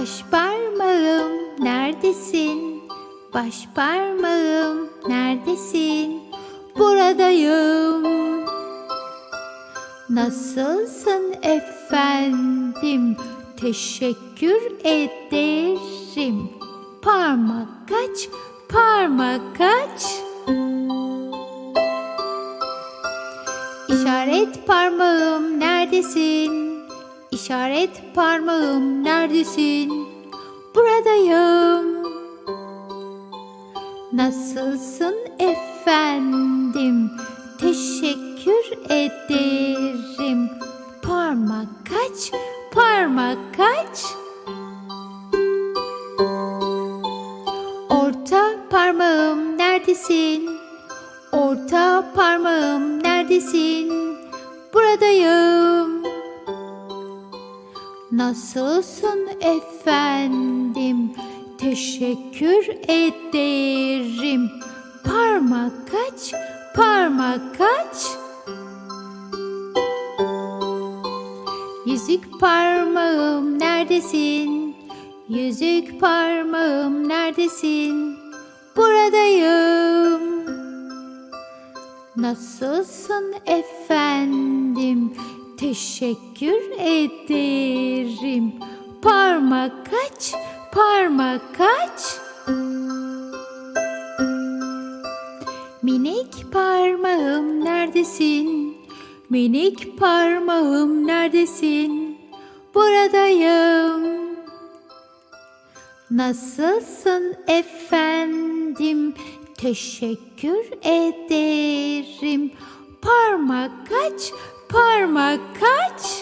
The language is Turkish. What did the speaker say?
Baş parmağım neredesin? Baş parmağım neredesin? Buradayım. Nasılsın efendim? Teşekkür ederim. Parmak kaç, parmak kaç. İşaret parmağım neredesin? İşaret parmağım neredesin? Buradayım. Nasılsın efendim? Teşekkür ederim. Parmak kaç, parmak kaç. Orta parmağım neredesin? Orta parmağım neredesin? Buradayım. Nasılsın efendim? Teşekkür ederim. Parmak kaç, parmak kaç. Yüzük parmağım neredesin? Yüzük parmağım neredesin? Buradayım. Nasılsın efendim? Teşekkür ederim. Parmak kaç, parmak kaç. Minik parmağım neredesin? Minik parmağım neredesin? Buradayım. Nasılsın efendim? Teşekkür ederim. Parmak kaç, parmak kaç?